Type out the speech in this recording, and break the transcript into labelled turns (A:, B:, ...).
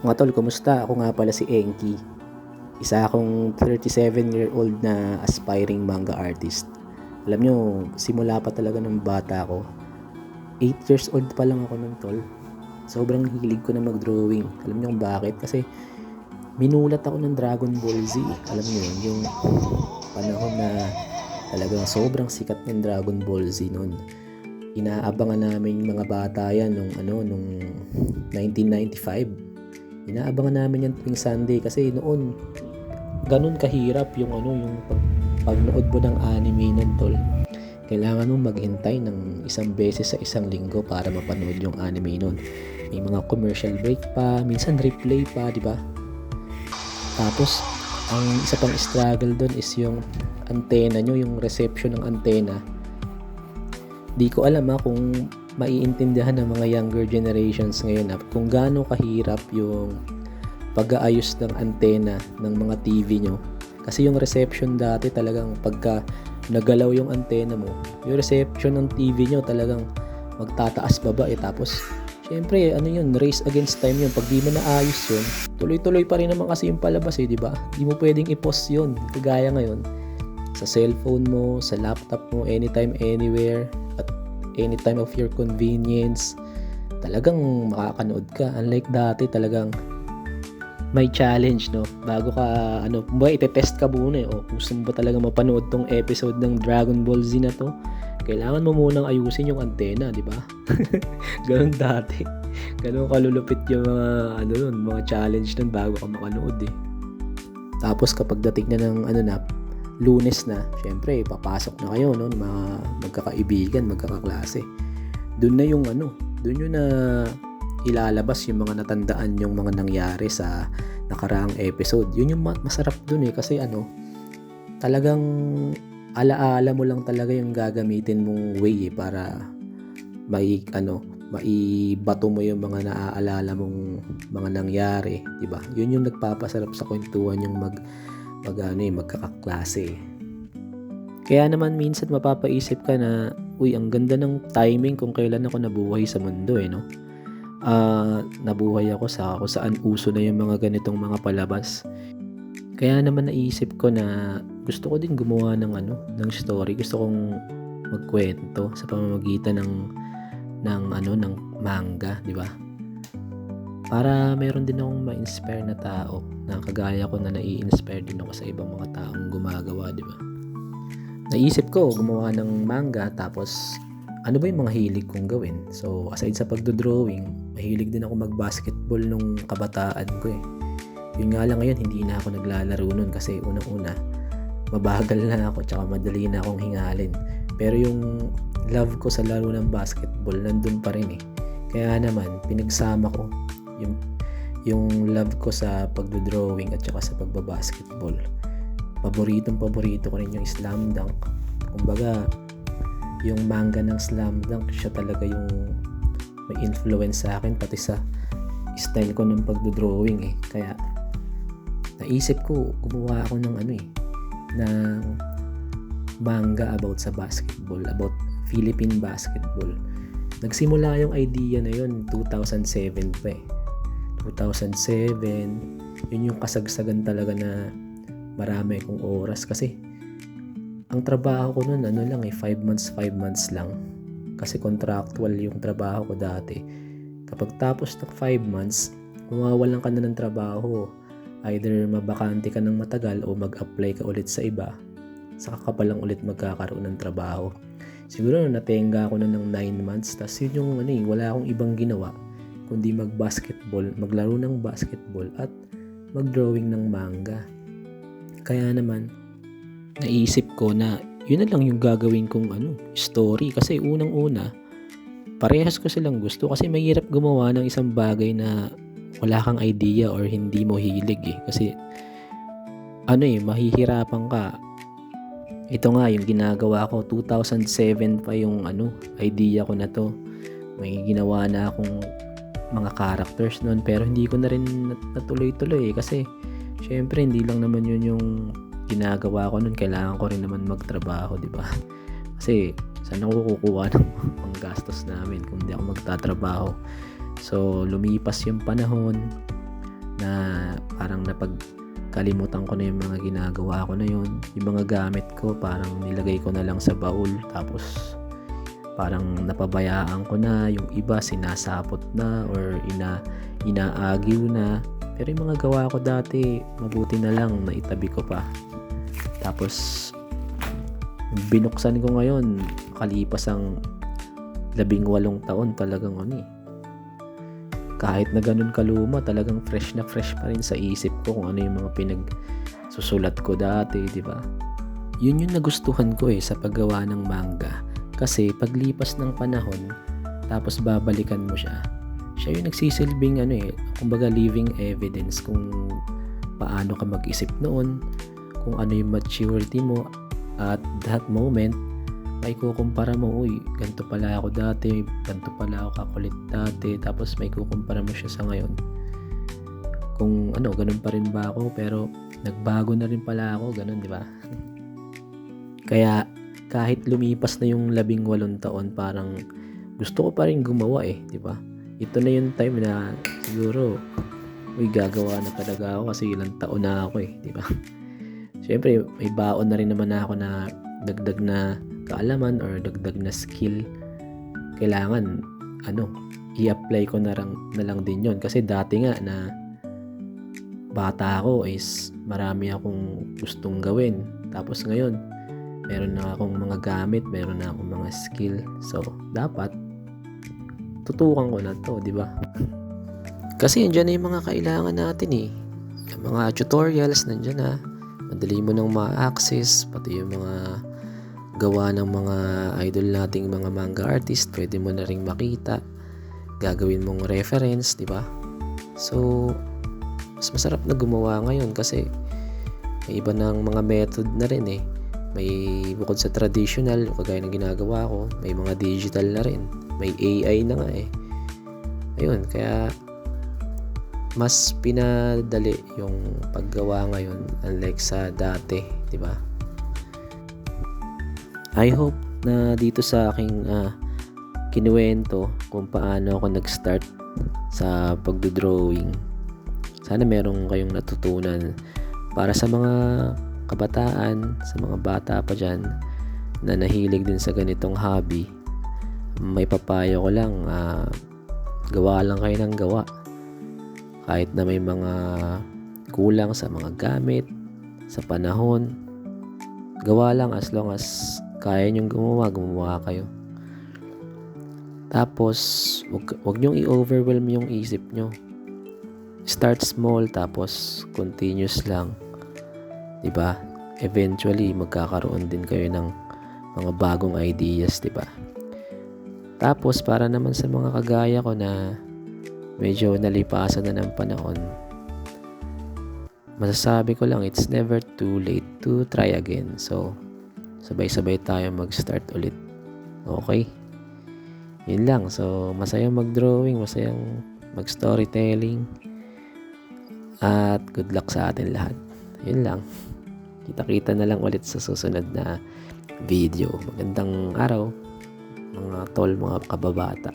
A: Mga tol, kumusta? Ako nga pala si Enki. Isa akong 37-year-old na aspiring manga artist. Alam nyo, simula pa talaga ng bata ako. 8 years old pa lang ako nun, tol. Sobrang hilig ko na mag-drawing. Alam nyo kung bakit? Kasi minulat ako ng Dragon Ball Z. Alam nyo yun, yung panahon na talagang sobrang sikat ng Dragon Ball Z noon. Inaabangan namin mga bata yan nung ano nung 1995 inaabangan namin yan tuwing Sunday kasi noon ganun kahirap yung ano yung pag, pagnood mo ng anime nun tol. Kailangan mo maghintay ng isang beses sa isang linggo para mapanood yung anime nun. May mga commercial break pa minsan replay pa di ba? Tapos ang isa pang struggle doon is yung antena nyo yung reception ng antena. Di ko alam ha kung maiintindihan ng mga younger generations ngayon na kung gaano kahirap yung pag-aayos ng antena ng mga TV nyo. Kasi yung reception dati talagang pagka nagalaw yung antena mo, yung reception ng TV nyo talagang magtataas baba eh. Tapos, syempre, ano yun, race against time yun. Pag di mo naayos yun, tuloy-tuloy pa rin naman kasi yung palabas eh, di ba? Di mo pwedeng i-pause yun. Kagaya ngayon, sa cellphone mo, sa laptop mo, anytime, anywhere, at anytime of your convenience, talagang makakanood ka. Unlike dati, talagang may challenge, no? Bago ka, ano, ba, ite-test ka muna, eh. O, gusto mo ba talaga mapanood tong episode ng Dragon Ball Z na to? Kailangan mo munang ayusin yung antena, di ba? Ganun dati. Ganun kalulupit yung mga, ano nun, mga challenge nun bago ka makanood, eh. Tapos kapag dating na ng, ano na, lunes na, syempre, papasok na kayo, no? Mga magkakaibigan, magkakaklase. Doon na yung, ano, doon yun na ilalabas yung mga natandaan yung mga nangyari sa nakaraang episode. Yun yung masarap dun eh kasi ano, talagang alaala mo lang talaga yung gagamitin mong way eh, para may ano, maibato mo yung mga naaalala mong mga nangyari, 'di ba? Yun yung nagpapasarap sa kwentuhan yung mag mag ano eh, magkakaklase. Kaya naman minsan mapapaisip ka na, uy, ang ganda ng timing kung kailan ako nabuhay sa mundo eh, no? uh, nabuhay ako sa kung saan uso na yung mga ganitong mga palabas. Kaya naman naisip ko na gusto ko din gumawa ng ano, ng story. Gusto kong magkwento sa pamamagitan ng ng ano ng manga, di ba? Para meron din akong ma-inspire na tao na kagaya ko na nai-inspire din ako sa ibang mga taong gumagawa, di ba? Naisip ko gumawa ng manga tapos ano ba yung mga hilig kong gawin? So, aside sa pagdodrawing, mahilig din ako mag-basketball nung kabataan ko eh. Yun nga lang ngayon, hindi na ako naglalaro nun kasi unang-una, mabagal na ako tsaka madali na akong hingalin. Pero yung love ko sa laro ng basketball, nandun pa rin eh. Kaya naman, pinagsama ko yung, yung love ko sa pagdodrawing at saka sa pagbabasketball. Paboritong paborito ko rin yung slam dunk. Kumbaga, yung manga ng Slam Dunk, siya talaga yung may influence sa akin pati sa style ko ng pagdo-drawing eh. Kaya naisip ko gumawa ako ng ano eh ng manga about sa basketball, about Philippine basketball. Nagsimula yung idea na yun 2007 pa eh. 2007, yun yung kasagsagan talaga na marami kong oras. Kasi ang trabaho ko noon ano lang eh 5 months 5 months lang. Kasi contractual yung trabaho ko dati. Kapag tapos ng 5 months mawawalan ka na ng trabaho. Either mabakante ka ng matagal o mag-apply ka ulit sa iba saka ka pa lang ulit magkakaroon ng trabaho. Siguro natenga ako na ng 9 months. Tas yun yung ano eh, wala akong ibang ginawa kundi mag-basketball maglaro ng basketball at mag-drawing ng manga kaya naman naisip ko na yun na lang yung gagawin kong ano, story. Kasi unang-una, parehas ko silang gusto kasi mahirap gumawa ng isang bagay na wala kang idea or hindi mo hilig eh. Kasi ano eh, mahihirapan ka. Ito nga yung ginagawa ko, 2007 pa yung ano, idea ko na to. May ginawa na akong mga characters noon pero hindi ko na rin natuloy-tuloy eh kasi syempre hindi lang naman yun yung ginagawa ko nun, kailangan ko rin naman magtrabaho, di ba? Kasi, saan ako kukuha ng panggastos namin kung hindi ako magtatrabaho? So, lumipas yung panahon, na parang napagkalimutan ko na yung mga ginagawa ko na yun. Yung mga gamit ko parang nilagay ko na lang sa baul tapos parang napabayaan ko na yung iba sinasapot na or ina inaagiw na. Pero yung mga gawa ko dati mabuti na lang na itabi ko pa. Tapos binuksan ko ngayon kalipas ang labing walong taon talagang ano eh. Kahit na ganun kaluma talagang fresh na fresh pa rin sa isip ko kung ano yung mga pinag susulat ko dati di ba? Yun yung nagustuhan ko eh sa paggawa ng manga kasi paglipas ng panahon, tapos babalikan mo siya, siya yung nagsisilbing ano eh, kumbaga living evidence kung paano ka mag-isip noon, kung ano yung maturity mo at that moment, may kukumpara mo, uy, ganito pala ako dati, ganito pala ako kakulit dati, tapos may kukumpara mo siya sa ngayon. Kung ano, ganun pa rin ba ako, pero nagbago na rin pala ako, ganun, di ba? Kaya kahit lumipas na yung labing walong taon, parang gusto ko pa rin gumawa eh, di ba? Ito na yung time na siguro, uy, gagawa na talaga ako kasi ilang taon na ako eh, di ba? Siyempre, may baon na rin naman ako na dagdag na kaalaman or dagdag na skill. Kailangan, ano, i-apply ko na lang, na lang din yon Kasi dati nga na bata ako is marami akong gustong gawin. Tapos ngayon, meron na akong mga gamit, meron na akong mga skill. So, dapat tutukan ko na to, di ba? Kasi andyan na yung mga kailangan natin eh. Yung mga tutorials, nandyan na. Madali mo nang ma-access, pati yung mga gawa ng mga idol nating mga manga artist, pwede mo na ring makita. Gagawin mong reference, di ba? So, mas masarap na gumawa ngayon kasi may iba ng mga method na rin eh may bukod sa traditional, kagaya ng ginagawa ko, may mga digital na rin. May AI na nga eh. Ayun, kaya mas pinadali yung paggawa ngayon unlike sa dati, di ba? I hope na dito sa aking uh, kinuwento kung paano ako nag-start sa pagdodrawing. Sana meron kayong natutunan para sa mga kabataan, sa mga bata pa dyan na nahilig din sa ganitong hobby, may papayo ko lang, uh, gawa lang kayo ng gawa. Kahit na may mga kulang sa mga gamit, sa panahon, gawa lang as long as kaya nyong gumawa, gumawa kayo. Tapos, wag, wag nyong i-overwhelm yung isip nyo. Start small, tapos continuous lang 'di ba? Eventually magkakaroon din kayo ng mga bagong ideas, 'di ba? Tapos para naman sa mga kagaya ko na medyo nalipasan na ng panahon, masasabi ko lang it's never too late to try again. So, sabay-sabay tayo mag-start ulit. Okay? Yun lang. So, masayang mag-drawing, masayang mag-storytelling. At good luck sa atin lahat. Yun lang. Kita-kita na lang ulit sa susunod na video. Magandang araw, mga tol, mga kababata.